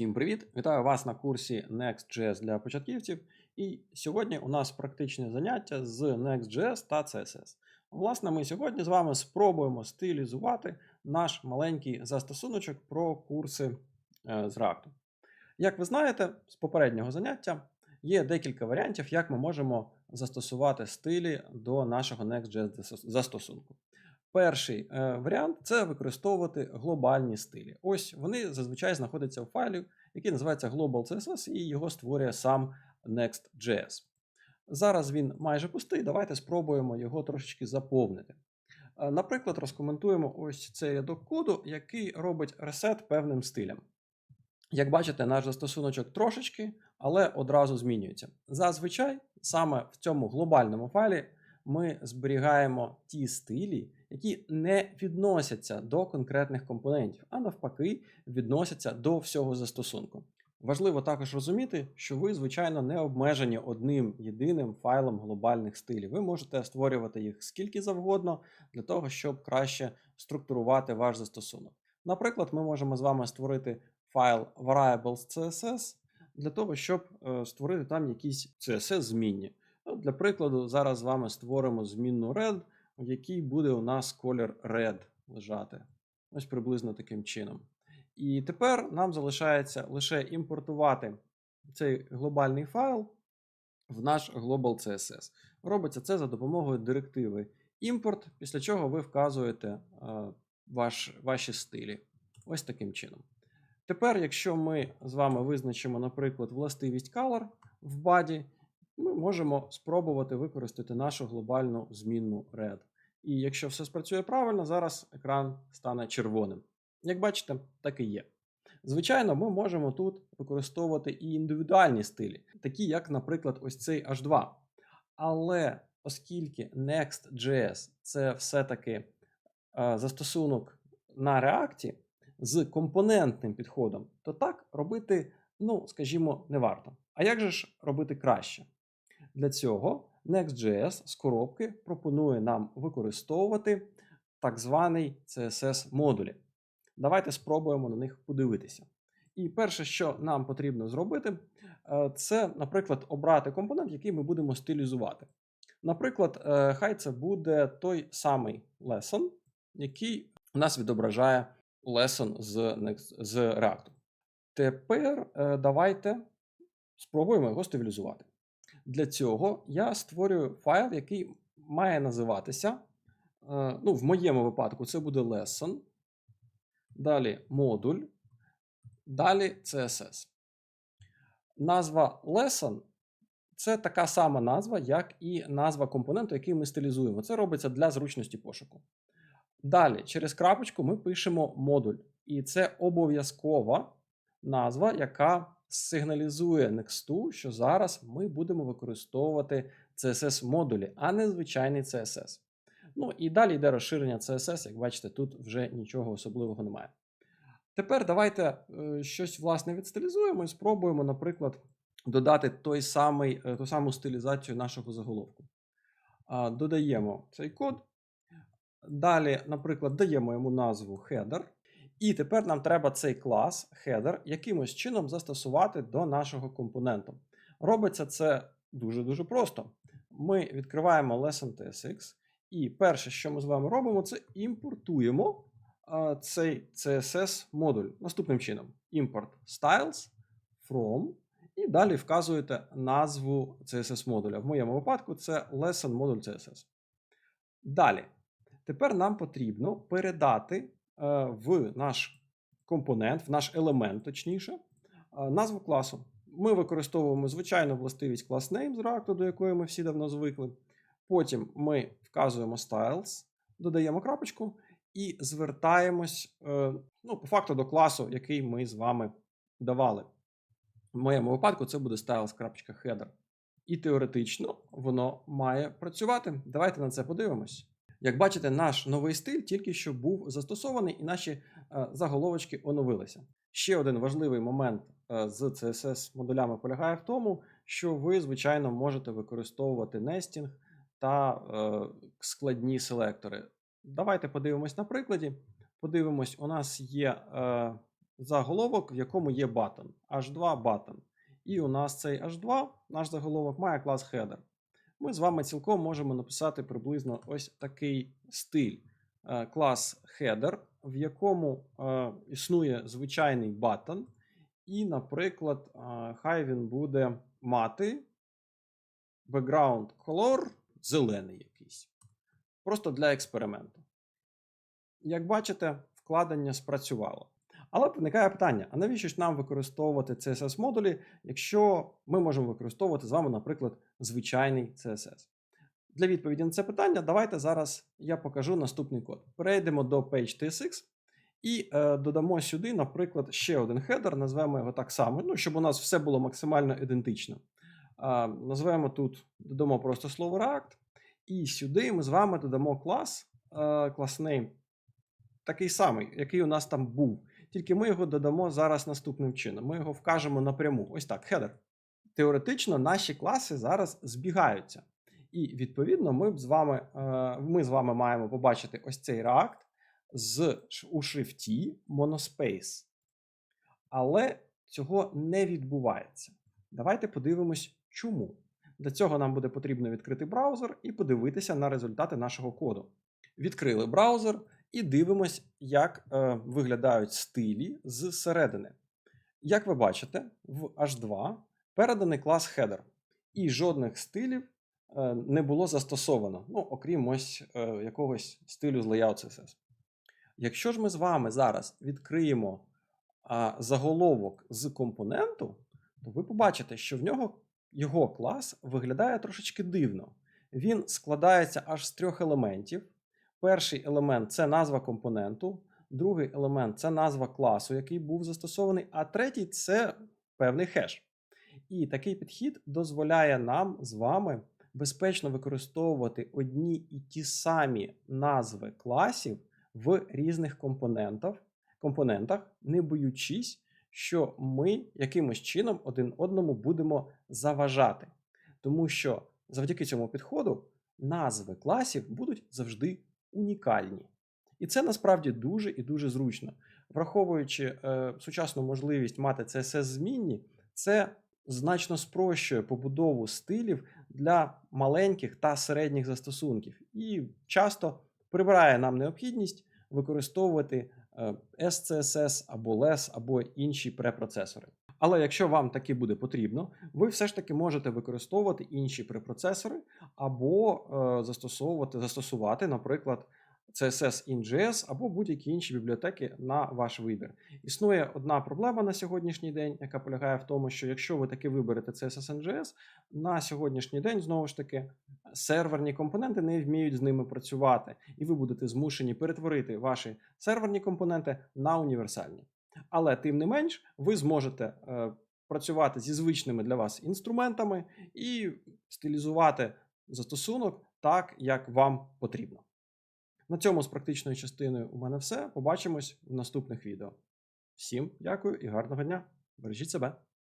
Всім привіт! Вітаю вас на курсі Next.js для початківців. І сьогодні у нас практичне заняття з Next.js та CSS. Власне, ми сьогодні з вами спробуємо стилізувати наш маленький застосуночок про курси е, з React. Як ви знаєте, з попереднього заняття є декілька варіантів, як ми можемо застосувати стилі до нашого Next.js застосунку. Перший е, варіант це використовувати глобальні стилі. Ось вони зазвичай знаходяться в файлі, який називається Global CSS, і його створює сам Next.js. Зараз він майже пустий. Давайте спробуємо його трошечки заповнити. Е, Наприклад, розкоментуємо ось цей рядок коду, який робить ресет певним стилем. Як бачите, наш застосуночок трошечки, але одразу змінюється. Зазвичай саме в цьому глобальному файлі ми зберігаємо ті стилі, які не відносяться до конкретних компонентів, а навпаки, відносяться до всього застосунку. Важливо також розуміти, що ви, звичайно, не обмежені одним єдиним файлом глобальних стилів. Ви можете створювати їх скільки завгодно для того, щоб краще структурувати ваш застосунок. Наприклад, ми можемо з вами створити файл variables.css для того, щоб е, створити там якісь CSS змінні. Для прикладу, зараз з вами створимо змінну red, в якій буде у нас колір red лежати. Ось приблизно таким чином. І тепер нам залишається лише імпортувати цей глобальний файл в наш Global CSS. Робиться це за допомогою директиви import, після чого ви вказуєте е, ваш, ваші стилі. Ось таким чином. Тепер, якщо ми з вами визначимо, наприклад, властивість color в баді, ми можемо спробувати використати нашу глобальну змінну red. І якщо все спрацює правильно, зараз екран стане червоним. Як бачите, так і є. Звичайно, ми можемо тут використовувати і індивідуальні стилі, такі як, наприклад, ось цей H2. Але оскільки Next.js це все-таки е, застосунок на React з компонентним підходом, то так робити, ну, скажімо, не варто. А як же ж робити краще? Для цього Next.js з коробки пропонує нам використовувати так званий CSS модулі. Давайте спробуємо на них подивитися. І перше, що нам потрібно зробити, е, це, наприклад, обрати компонент, який ми будемо стилізувати. Наприклад, е, хай це буде той самий lesson, який у нас відображає lesson з, Next- з React. Тепер е, давайте спробуємо його стилізувати. Для цього я створюю файл, який має називатися. е, Ну, в моєму випадку це буде lesson. Далі модуль. Далі CSS. Назва lesson це така сама назва, як і назва компоненту, який ми стилізуємо. Це робиться для зручності пошуку. Далі, через крапочку, ми пишемо модуль. І це обов'язкова назва, яка сигналізує Next, що зараз ми будемо використовувати CSS модулі, а не звичайний CSS. Ну і далі йде розширення CSS, як бачите, тут вже нічого особливого немає. Тепер давайте е, щось власне відстилізуємо і спробуємо, наприклад, додати той самий, е, ту саму стилізацію нашого заголовку. Додаємо цей код. Далі, наприклад, даємо йому назву header. І тепер нам треба цей клас header якимось чином застосувати до нашого компоненту. Робиться це дуже-дуже просто. Ми відкриваємо lesson.tsx, і перше, що ми з вами робимо, це імпортуємо а, цей CSS модуль наступним чином: import styles from, і далі вказуєте назву CSS модуля. В моєму випадку це lesson модуль CSS. Далі. Тепер нам потрібно передати в наш компонент, в наш елемент, точніше, е, назву класу. Ми використовуємо звичайну властивість class name з React, до якої ми всі давно звикли. Потім ми вказуємо styles, додаємо крапочку і звертаємось е, ну, по факту до класу, який ми з вами давали. В моєму випадку це буде styles.header. І теоретично воно має працювати. Давайте на це подивимось. Як бачите, наш новий стиль тільки що був застосований, і наші е, заголовочки оновилися. Ще один важливий момент е, з CSS модулями полягає в тому, що ви, звичайно, можете використовувати нестінг та е, складні селектори. Давайте подивимось на прикладі. Подивимось, у нас є е, заголовок, в якому є button, h2 button. І у нас цей h2, наш заголовок, має клас header. Ми з вами цілком можемо написати приблизно ось такий стиль. Е, Клас header, в якому е, існує звичайний button, і, наприклад, е, хай він буде мати background color зелений якийсь. Просто для експерименту. Як бачите, вкладення спрацювало. Але виникає питання: а навіщо ж нам використовувати CSS модулі, якщо ми можемо використовувати з вами, наприклад, звичайний CSS? Для відповіді на це питання, давайте зараз я покажу наступний код. Перейдемо до PageTSX і е, додамо сюди, наприклад, ще один хедер, назвемо його так само, ну, щоб у нас все було максимально ідентично. Е, назвемо тут, додамо просто слово React, і сюди ми з вами додамо клас, е, клас такий самий, який у нас там був. Тільки ми його додамо зараз наступним чином. Ми його вкажемо напряму. Ось так, хедер. Теоретично наші класи зараз збігаються. І відповідно, ми з вами, е, ми з вами маємо побачити ось цей React з у шрифті Monospace. Але цього не відбувається. Давайте подивимось, чому. Для цього нам буде потрібно відкрити браузер і подивитися на результати нашого коду. Відкрили браузер і дивимось, як е, виглядають стилі зсередини. Як ви бачите, в H2 переданий клас header, і жодних стилів е, не було застосовано, ну, окрім ось е, якогось стилю з Layout CSS. Якщо ж ми з вами зараз відкриємо а, заголовок з компоненту, то ви побачите, що в нього його клас виглядає трошечки дивно. Він складається аж з трьох елементів. Перший елемент це назва компоненту, другий елемент це назва класу, який був застосований, а третій це певний хеш. І такий підхід дозволяє нам з вами безпечно використовувати одні і ті самі назви класів в різних компонентах, не боючись, що ми якимось чином один одному будемо заважати. Тому що завдяки цьому підходу назви класів будуть завжди унікальні. І це насправді дуже і дуже зручно. Враховуючи е, сучасну можливість мати CSS змінні, це значно спрощує побудову стилів для маленьких та середніх застосунків і часто прибирає нам необхідність використовувати е, SCSS або LESS або інші препроцесори. Але якщо вам таки буде потрібно, ви все ж таки можете використовувати інші препроцесори або е, застосовувати, застосувати, наприклад, CSS in.js або будь-які інші бібліотеки на ваш вибір. Існує одна проблема на сьогоднішній день, яка полягає в тому, що якщо ви таки виберете CSS in.js, на сьогоднішній день знову ж таки серверні компоненти не вміють з ними працювати, і ви будете змушені перетворити ваші серверні компоненти на універсальні. Але тим не менш, ви зможете е, працювати зі звичними для вас інструментами і стилізувати застосунок так, як вам потрібно. На цьому з практичною частиною у мене все. Побачимось в наступних відео. Всім дякую і гарного дня! Бережіть себе!